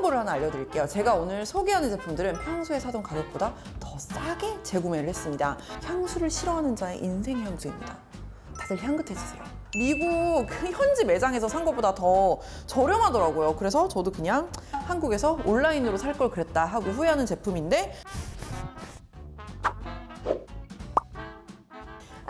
정보를 하나 알려드릴게요. 제가 오늘 소개하는 제품들은 평소에 사던 가격보다 더 싸게 재구매를 했습니다. 향수를 싫어하는 자의 인생 향수입니다. 다들 향긋해지세요. 미국 그 현지 매장에서 산 것보다 더 저렴하더라고요. 그래서 저도 그냥 한국에서 온라인으로 살 걸 그랬다 하고 후회하는 제품인데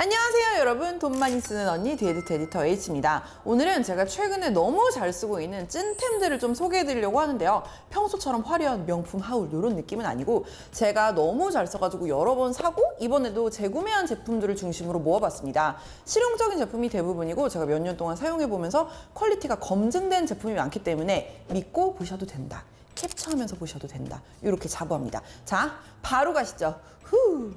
안녕하세요 여러분. 돈 많이 쓰는 언니 디에디트 에디터 H입니다. 오늘은 제가 최근에 너무 잘 쓰고 있는 찐템들을 좀 소개해 드리려고 하는데요. 평소처럼 화려한 명품 하울 이런 느낌은 아니고 제가 너무 잘 써가지고 여러 번 사고 이번에도 재구매한 제품들을 중심으로 모아봤습니다. 실용적인 제품이 대부분이고 제가 몇 년 동안 사용해 보면서 퀄리티가 검증된 제품이 많기 때문에 믿고 보셔도 된다 캡처하면서 보셔도 된다 이렇게 자부합니다. 자 바로 가시죠. 후!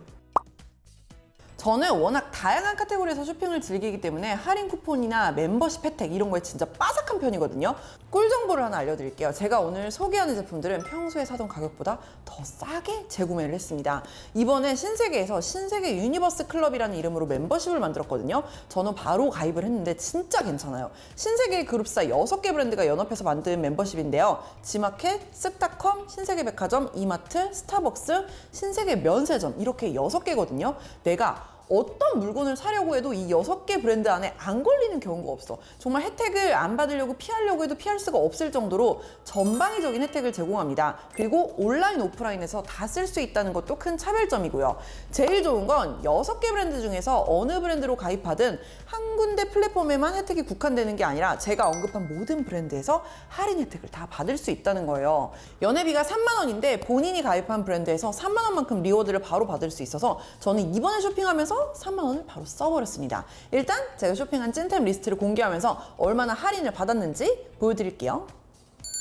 저는 워낙 다양한 카테고리에서 쇼핑을 즐기기 때문에 할인 쿠폰이나 멤버십 혜택 이런 거에 진짜 빠삭한 편이거든요. 꿀 정보를 하나 알려드릴게요. 제가 오늘 소개하는 제품들은 평소에 사던 가격보다 더 싸게 재구매를 했습니다. 이번에 신세계에서 신세계 유니버스 클럽이라는 이름으로 멤버십을 만들었거든요. 저는 바로 가입을 했는데 진짜 괜찮아요. 신세계 그룹사 6개 브랜드가 연합해서 만든 멤버십인데요. 지마켓, 쓱닷컴, 신세계 백화점, 이마트, 스타벅스, 신세계 면세점 이렇게 6개거든요. 내가 어떤 물건을 사려고 해도 이 여섯 개 브랜드 안에 안 걸리는 경우가 없어. 정말 혜택을 안 받으려고 피하려고 해도 피할 수가 없을 정도로 전방위적인 혜택을 제공합니다. 그리고 온라인, 오프라인에서 다 쓸 수 있다는 것도 큰 차별점이고요. 제일 좋은 건 여섯 개 브랜드 중에서 어느 브랜드로 가입하든 한 군데 플랫폼에만 혜택이 국한되는 게 아니라 제가 언급한 모든 브랜드에서 할인 혜택을 다 받을 수 있다는 거예요. 연회비가 3만 원인데 본인이 가입한 브랜드에서 3만 원만큼 리워드를 바로 받을 수 있어서 저는 이번에 쇼핑하면서 3만 원을 바로 써버렸습니다. 일단 제가 쇼핑한 찐템 리스트를 공개하면서 얼마나 할인을 받았는지 보여드릴게요.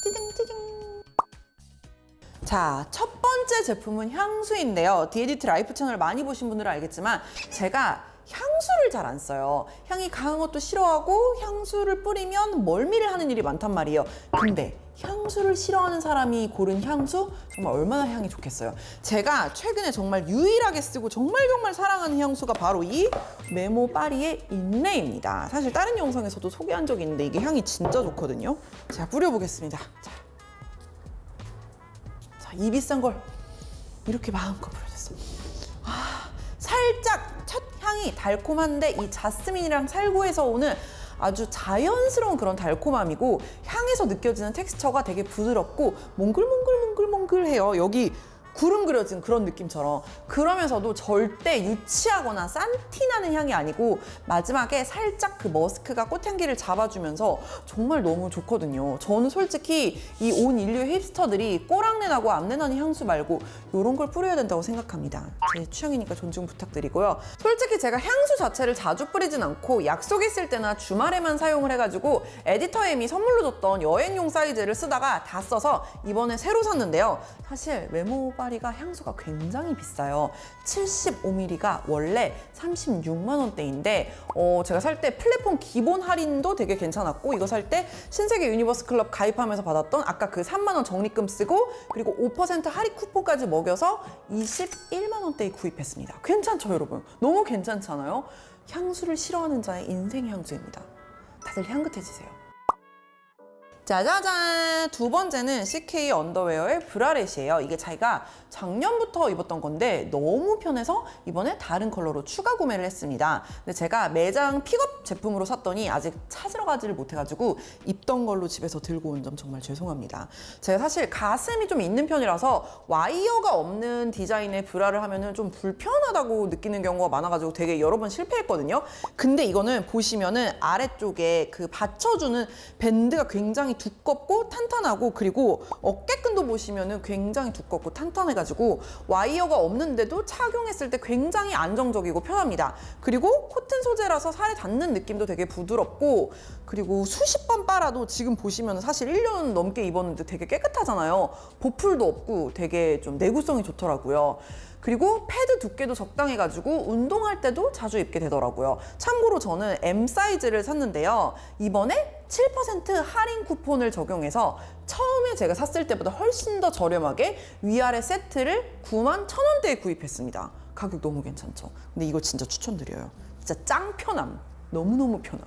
찌딩. 자, 첫 번째 제품은 향수인데요. 디에디트 라이프 채널 많이 보신 분들은 알겠지만 제가 향수를 잘 안 써요. 향이 강한 것도 싫어하고 향수를 뿌리면 멀미를 하는 일이 많단 말이에요. 근데 향수를 싫어하는 사람이 고른 향수 정말 얼마나 향이 좋겠어요. 제가 최근에 정말 유일하게 쓰고 정말 정말 사랑하는 향수가 바로 이 메모 파리의 인레입니다. 사실 다른 영상에서도 소개한 적이 있는데 이게 향이 진짜 좋거든요. 제가 뿌려보겠습니다. 자, 자, 이 비싼 걸 이렇게 마음껏 뿌려줬어. 아, 살짝 첫 향이 달콤한데 이 자스민이랑 살구에서 오는 아주 자연스러운 그런 달콤함이고 향에서 느껴지는 텍스처가 되게 부드럽고 몽글몽글몽글몽글해요. 여기 구름 그려진 그런 느낌처럼 그러면서도 절대 유치하거나 싼티 나는 향이 아니고 마지막에 살짝 그 머스크가 꽃향기를 잡아주면서 정말 너무 좋거든요. 저는 솔직히 이 온 인류의 힙스터들이 꼬랑내 나고 암내 나는 향수 말고 이런 걸 뿌려야 된다고 생각합니다. 제 취향이니까 존중 부탁드리고요. 솔직히 제가 향수 자체를 자주 뿌리진 않고 약속 있을 때나 주말에만 사용을 해가지고 에디터 M이 선물로 줬던 여행용 사이즈를 쓰다가 다 써서 이번에 새로 샀는데요. 사실 메모 파리가 향수가 굉장히 비싸요. 75ml가 원래 36만 원대인데 어, 제가 살 때 플랫폼 기본 할인도 되게 괜찮았고 이거 살 때 신세계 유니버스 클럽 가입하면서 받았던 아까 그 3만 원 적립금 쓰고 그리고 5% 할인 쿠폰까지 먹여서 21만 원대에 구입했습니다. 괜찮죠, 여러분? 너무 괜찮잖아요. 향수를 싫어하는 자의 인생 향수입니다. 다들 향긋해지세요. 짜자잔! 두 번째는 CK 언더웨어의 브라렛이에요. 이게 자기가 작년부터 입었던 건데 너무 편해서 이번에 다른 컬러로 추가 구매를 했습니다. 근데 제가 매장 픽업 제품으로 샀더니 아직 찾으러 가지를 못해가지고 입던 걸로 집에서 들고 온 점 정말 죄송합니다. 제가 사실 가슴이 좀 있는 편이라서 와이어가 없는 디자인의 브라를 하면은 좀 불편하다고 느끼는 경우가 많아가지고 되게 여러 번 실패했거든요. 근데 이거는 보시면은 아래쪽에 그 받쳐주는 밴드가 굉장히 두껍고 탄탄하고 그리고 어깨끈도 보시면은 굉장히 두껍고 탄탄해가지고 와이어가 없는데도 착용했을 때 굉장히 안정적이고 편합니다. 그리고 코튼 소재라서 살에 닿는 느낌도 되게 부드럽고 그리고 수십 번 빨아도 지금 보시면 사실 1년 넘게 입었는데 되게 깨끗하잖아요. 보풀도 없고 되게 좀 내구성이 좋더라고요. 그리고 패드 두께도 적당해가지고 운동할 때도 자주 입게 되더라고요. 참고로 저는 M 사이즈를 샀는데요. 이번에 7% 할인 쿠폰을 적용해서 처음에 제가 샀을 때보다 훨씬 더 저렴하게 위아래 세트를 9만 1천 원대에 구입했습니다. 가격 너무 괜찮죠? 근데 이거 진짜 추천드려요. 진짜 짱 편함. 너무너무 편함.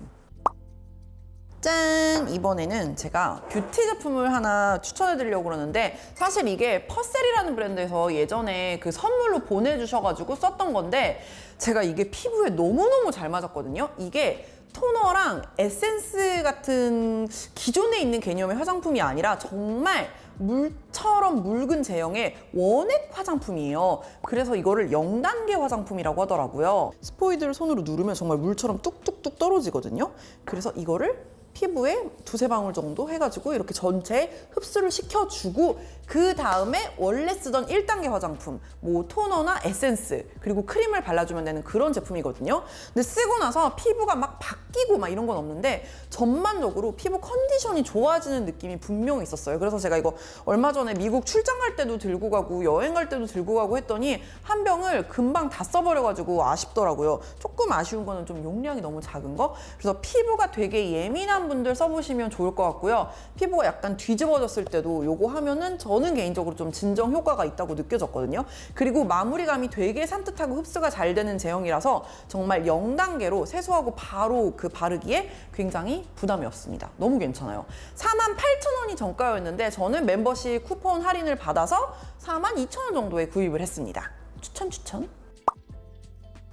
짠! 이번에는 제가 뷰티 제품을 하나 추천해 드리려고 그러는데 사실 이게 퍼셀이라는 브랜드에서 예전에 그 선물로 보내주셔가지고 썼던 건데 제가 이게 피부에 너무너무 잘 맞았거든요. 이게 토너랑 에센스 같은 기존에 있는 개념의 화장품이 아니라 정말 물처럼 묽은 제형의 원액 화장품이에요. 그래서 이거를 0단계 화장품이라고 하더라고요. 스포이드를 손으로 누르면 정말 물처럼 뚝뚝뚝 떨어지거든요. 그래서 이거를 피부에 두세 방울 정도 해가지고 이렇게 전체에 흡수를 시켜주고 그 다음에 원래 쓰던 1단계 화장품, 뭐 토너나 에센스 그리고 크림을 발라주면 되는 그런 제품이거든요. 근데 쓰고 나서 피부가 막 바뀌고 막 이런 건 없는데 전반적으로 피부 컨디션이 좋아지는 느낌이 분명히 있었어요. 그래서 제가 이거 얼마 전에 미국 출장 갈 때도 들고 가고 여행 갈 때도 들고 가고 했더니 한 병을 금방 다 써버려가지고 아쉽더라고요. 조금 아쉬운 거는 좀 용량이 너무 작은 거. 그래서 피부가 되게 예민한 분들 써보시면 좋을 것 같고요. 피부가 약간 뒤집어졌을 때도 요거 하면은 저는 개인적으로 좀 진정 효과가 있다고 느껴졌거든요. 그리고 마무리감이 되게 산뜻하고 흡수가 잘 되는 제형이라서 정말 0단계로 세수하고 바로 그 바르기에 굉장히 부담이 없습니다. 너무 괜찮아요. 48,000원이 정가였는데 저는 멤버십 쿠폰 할인을 받아서 42,000원 정도에 구입을 했습니다. 추천 추천.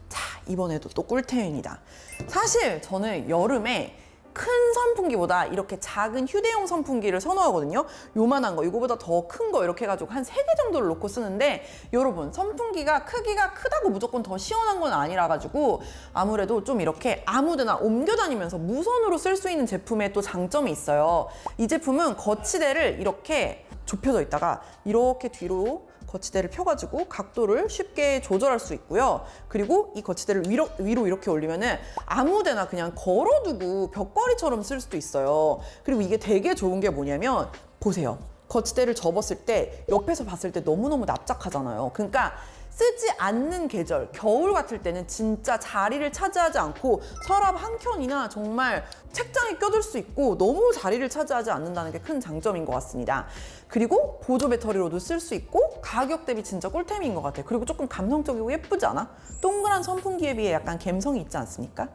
자, 이번에도 또 꿀템입니다. 사실 저는 여름에 큰 선풍기보다 이렇게 작은 휴대용 선풍기를 선호하거든요. 요만한 거, 이거보다 더 큰 거 이렇게 해가지고 한 세 개 정도를 놓고 쓰는데 여러분 선풍기가 크기가 크다고 무조건 더 시원한 건 아니라 가지고 아무래도 좀 이렇게 아무데나 옮겨 다니면서 무선으로 쓸 수 있는 제품에 또 장점이 있어요. 이 제품은 거치대를 이렇게 좁혀져 있다가 이렇게 뒤로 거치대를 펴가지고 각도를 쉽게 조절할 수 있고요. 그리고 이 거치대를 위로, 위로 이렇게 올리면은 아무데나 그냥 걸어두고 벽걸이처럼 쓸 수도 있어요. 그리고 이게 되게 좋은 게 뭐냐면 보세요. 거치대를 접었을 때 옆에서 봤을 때 너무너무 납작하잖아요. 그러니까 쓰지 않는 계절, 겨울 같을 때는 진짜 자리를 차지하지 않고 서랍 한 켠이나 정말 책장에 껴둘 수 있고 너무 자리를 차지하지 않는다는 게 큰 장점인 것 같습니다. 그리고 보조 배터리로도 쓸 수 있고 가격 대비 진짜 꿀템인 것 같아요. 그리고 조금 감성적이고 예쁘지 않아? 동그란 선풍기에 비해 약간 감성이 있지 않습니까?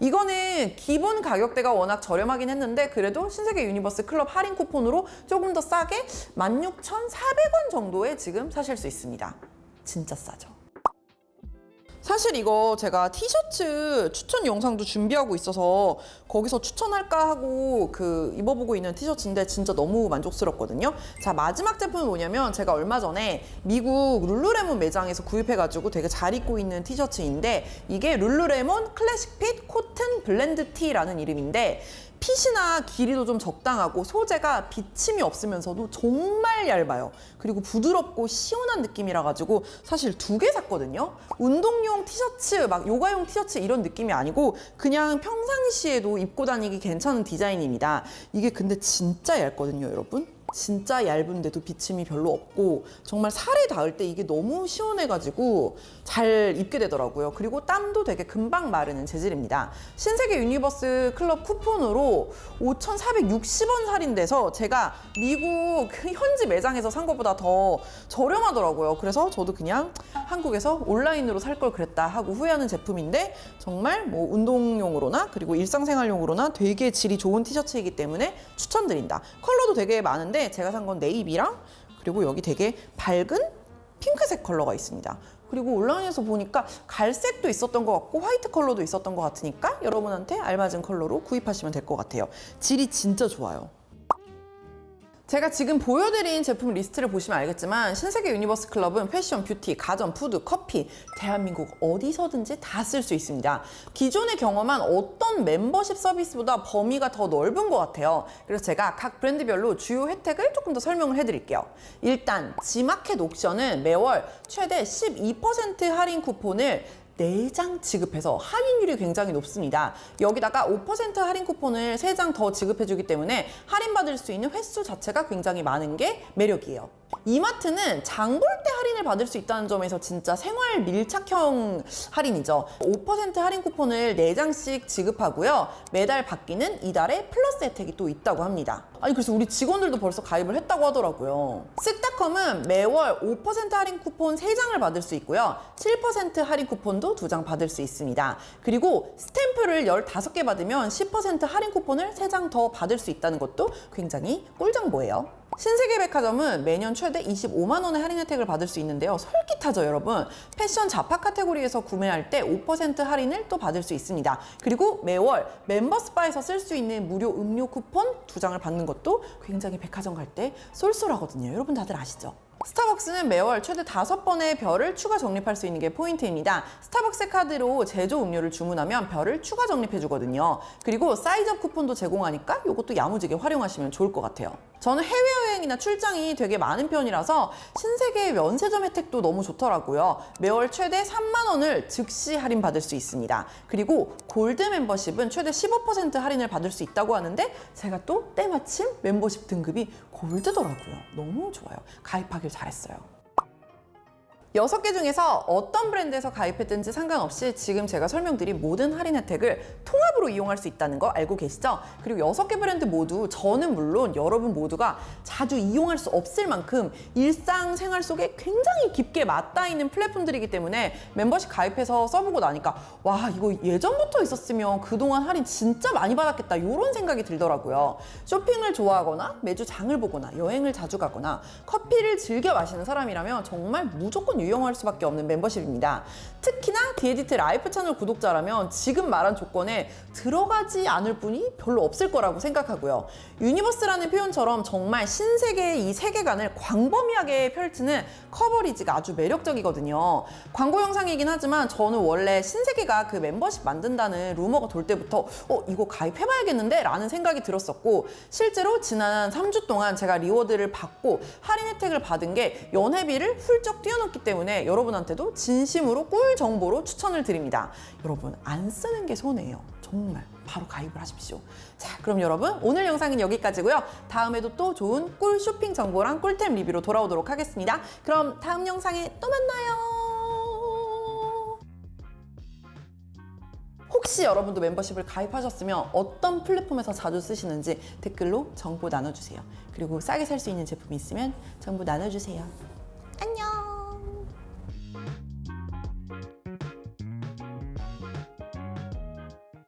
이거는 기본 가격대가 워낙 저렴하긴 했는데 그래도 신세계 유니버스 클럽 할인 쿠폰으로 조금 더 싸게 16,400원 정도에 지금 사실 수 있습니다. 진짜 싸죠. 사실 이거 제가 티셔츠 추천 영상도 준비하고 있어서 거기서 추천할까 하고 그 입어보고 있는 티셔츠인데 진짜 너무 만족스럽거든요. 자, 마지막 제품은 뭐냐면 제가 얼마 전에 미국 룰루레몬 매장에서 구입해가지고 되게 잘 입고 있는 티셔츠인데 이게 룰루레몬 클래식 핏 코튼 블렌드 티라는 이름인데 핏이나 길이도 좀 적당하고 소재가 비침이 없으면서도 정말 얇아요. 그리고 부드럽고 시원한 느낌이라 가지고 사실 두 개 샀거든요. 운동용 티셔츠, 막 요가용 티셔츠 이런 느낌이 아니고 그냥 평상시에도 입고 다니기 괜찮은 디자인입니다. 이게 근데 진짜 얇거든요, 여러분. 진짜 얇은데도 비침이 별로 없고 정말 살에 닿을 때 이게 너무 시원해가지고 잘 입게 되더라고요. 그리고 땀도 되게 금방 마르는 재질입니다. 신세계 유니버스 클럽 쿠폰으로 5,460원 할인돼서 제가 미국 현지 매장에서 산 것보다 더 저렴하더라고요. 그래서 저도 그냥 한국에서 온라인으로 살 걸 그랬다 하고 후회하는 제품인데 정말 뭐 운동용으로나 그리고 일상생활용으로나 되게 질이 좋은 티셔츠이기 때문에 추천드린다. 컬러도 되게 많은데 제가 산 건 네이비랑 그리고 여기 되게 밝은 핑크색 컬러가 있습니다. 그리고 온라인에서 보니까 갈색도 있었던 것 같고 화이트 컬러도 있었던 것 같으니까 여러분한테 알맞은 컬러로 구입하시면 될 것 같아요. 질이 진짜 좋아요. 제가 지금 보여드린 제품 리스트를 보시면 알겠지만 신세계 유니버스 클럽은 패션, 뷰티, 가전, 푸드, 커피 대한민국 어디서든지 다 쓸 수 있습니다. 기존에 경험한 어떤 멤버십 서비스보다 범위가 더 넓은 것 같아요. 그래서 제가 각 브랜드별로 주요 혜택을 조금 더 설명을 해드릴게요. 일단 지마켓 옥션은 매월 최대 12% 할인 쿠폰을 4장 지급해서 할인율이 굉장히 높습니다. 여기다가 5% 할인 쿠폰을 3장 더 지급해주기 때문에 할인받을 수 있는 횟수 자체가 굉장히 많은 게 매력이에요. 이마트는 장 볼 때 할인을 받을 수 있다는 점에서 진짜 생활 밀착형 할인이죠. 5% 할인 쿠폰을 4장씩 지급하고요. 매달 받기는 이달에 플러스 혜택이 또 있다고 합니다. 아니 그래서 우리 직원들도 벌써 가입을 했다고 하더라고요. 쓱닷컴은 매월 5% 할인 쿠폰 3장을 받을 수 있고요. 7% 할인 쿠폰도 2장 받을 수 있습니다. 그리고 스탬프를 15개 받으면 10% 할인 쿠폰을 3장 더 받을 수 있다는 것도 굉장히 꿀정보예요. 신세계백화점은 매년 최대 25만 원의 할인 혜택을 받을 수 있는데요. 솔깃하죠, 여러분. 패션 자파 카테고리에서 구매할 때 5% 할인을 또 받을 수 있습니다. 그리고 매월 멤버스바에서 쓸 수 있는 무료 음료 쿠폰 두 장을 받는 것도 굉장히 백화점 갈 때 쏠쏠하거든요. 여러분 다들 아시죠? 스타벅스는 매월 최대 다섯 번의 별을 추가 적립할 수 있는 게 포인트입니다. 스타벅스 카드로 제조 음료를 주문하면 별을 추가 적립해 주거든요. 그리고 사이즈업 쿠폰도 제공하니까 이것도 야무지게 활용하시면 좋을 것 같아요. 저는 해외여행이나 출장이 되게 많은 편이라서 신세계 면세점 혜택도 너무 좋더라고요. 매월 최대 3만 원을 즉시 할인 받을 수 있습니다. 그리고 골드 멤버십은 최대 15% 할인을 받을 수 있다고 하는데 제가 또 때마침 멤버십 등급이 골드더라고요. 너무 좋아요. 가입하길 잘했어요. 여섯 개 중에서 어떤 브랜드에서 가입했든지 상관없이 지금 제가 설명드린 모든 할인 혜택을 통합으로 이용할 수 있다는 거 알고 계시죠? 그리고 여섯 개 브랜드 모두 저는 물론 여러분 모두가 자주 이용할 수 없을 만큼 일상생활 속에 굉장히 깊게 맞닿아 있는 플랫폼들이기 때문에 멤버십 가입해서 써보고 나니까 와 이거 예전부터 있었으면 그동안 할인 진짜 많이 받았겠다 이런 생각이 들더라고요. 쇼핑을 좋아하거나 매주 장을 보거나 여행을 자주 가거나 커피를 즐겨 마시는 사람이라면 정말 무조건 유용할 수밖에 없는 멤버십입니다. 특히나 디에디트 라이프 채널 구독자라면 지금 말한 조건에 들어가지 않을 분이 별로 없을 거라고 생각하고요. 유니버스라는 표현처럼 정말 신세계의 이 세계관을 광범위하게 펼치는 커버리지가 아주 매력적이거든요. 광고 영상이긴 하지만 저는 원래 신세계가 그 멤버십 만든다는 루머가 돌 때부터 어 이거 가입해봐야겠는데 라는 생각이 들었었고 실제로 지난 3주 동안 제가 리워드를 받고 할인 혜택을 받은 게 연회비를 훌쩍 뛰어넘기 때문에 여러분한테도 진심으로 꿀 정보로 추천을 드립니다. 여러분 안 쓰는 게 손해예요. 정말 바로 가입을 하십시오. 자, 그럼 여러분 오늘 영상은 여기까지고요. 다음에도 또 좋은 꿀 쇼핑 정보랑 꿀템 리뷰로 돌아오도록 하겠습니다. 그럼 다음 영상에 또 만나요. 혹시 여러분도 멤버십을 가입하셨으면 어떤 플랫폼에서 자주 쓰시는지 댓글로 정보 나눠주세요. 그리고 싸게 살 수 있는 제품이 있으면 정보 나눠주세요.